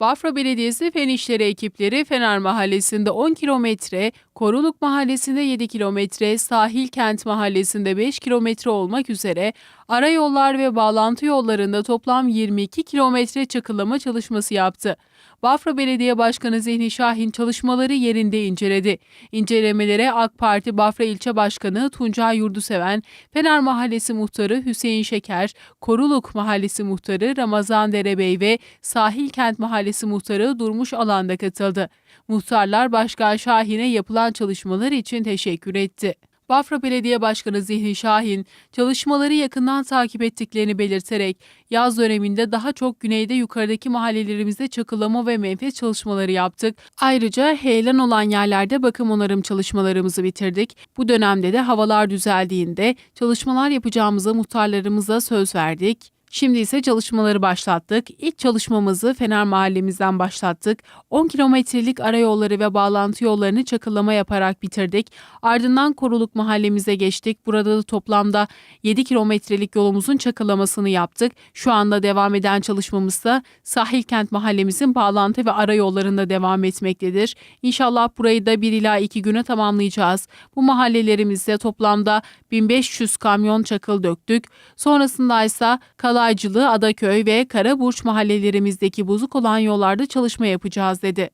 Bafra Belediyesi Fen İşleri ekipleri Fener Mahallesi'nde 10 kilometre, Koruluk Mahallesi'nde 7 kilometre, Sahil Kent Mahallesi'nde 5 kilometre olmak üzere ara yollar ve bağlantı yollarında toplam 22 kilometre çakıllama çalışması yaptı. Bafra Belediye Başkanı Zihni Şahin çalışmaları yerinde inceledi. İncelemelere AK Parti Bafra İlçe Başkanı Tuncay Yurduseven, Fener Mahallesi Muhtarı Hüseyin Şeker, Koruluk Mahallesi Muhtarı Ramazan Derebey ve Sahil Kent Mahallesi Muhtarı Durmuş Alan'da katıldı. Muhtarlar Başkan Şahin'e yapılan çalışmalar için teşekkür etti. Bafra Belediye Başkanı Zihni Şahin, çalışmaları yakından takip ettiklerini belirterek, yaz döneminde daha çok güneyde yukarıdaki mahallelerimizde çakılama ve menfez çalışmaları yaptık. Ayrıca heyelan olan yerlerde bakım onarım çalışmalarımızı bitirdik. Bu dönemde de havalar düzeldiğinde çalışmalar yapacağımıza muhtarlarımıza söz verdik. Şimdi ise çalışmaları başlattık. İlk çalışmamızı Fener Mahallemizden başlattık. 10 kilometrelik arayolları ve bağlantı yollarını çakıllama yaparak bitirdik. Ardından Koruluk Mahallemize geçtik. Burada da toplamda 7 kilometrelik yolumuzun çakıllamasını yaptık. Şu anda devam eden çalışmamızda Sahil Kent Mahallemizin bağlantı ve arayollarında devam etmektedir. İnşallah burayı da 1 ila 2 güne tamamlayacağız. Bu mahallelerimizde toplamda 1500 kamyon çakıl döktük. Sonrasında ise Kalaycılı, Adaköy ve Karaburç mahallelerimizdeki bozuk olan yollarda çalışma yapacağız dedi.